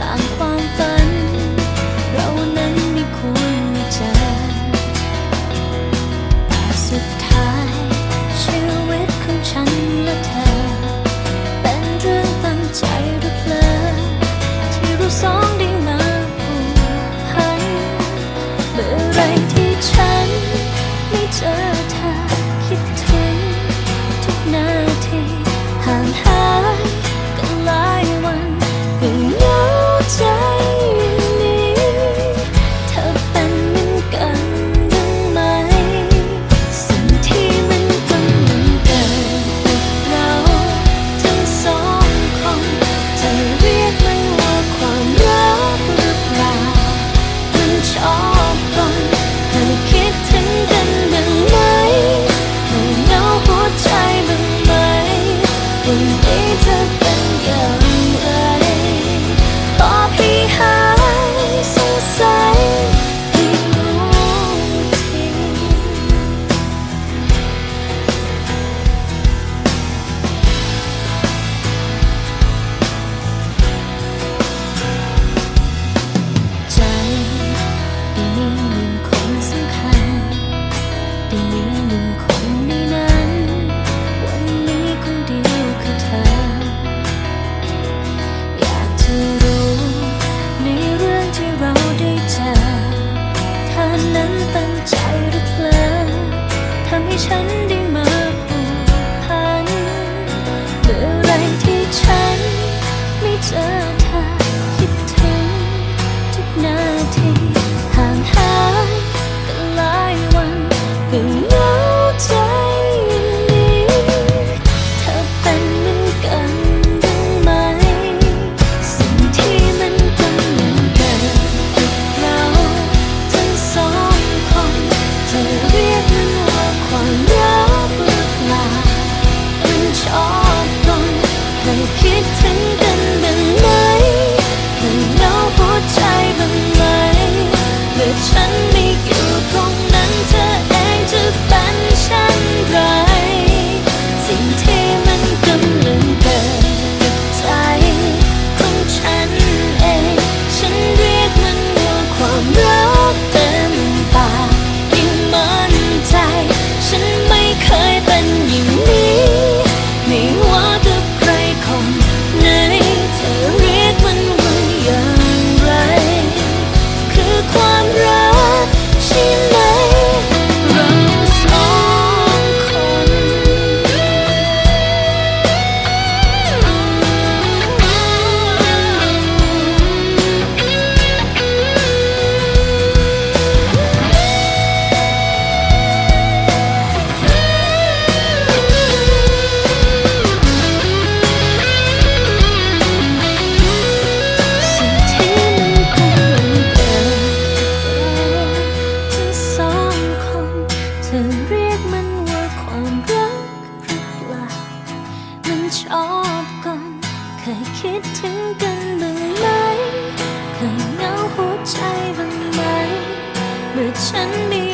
Tặng ฉันได้มาผูกพันเมื่อไรที่ฉันไม่เจอเธอคิดถึงทุกนาที ชอบกัน เคยคิดถึงกันบ้างไหม เคยเหงาหัวใจบ้างไหม เมื่อฉันมี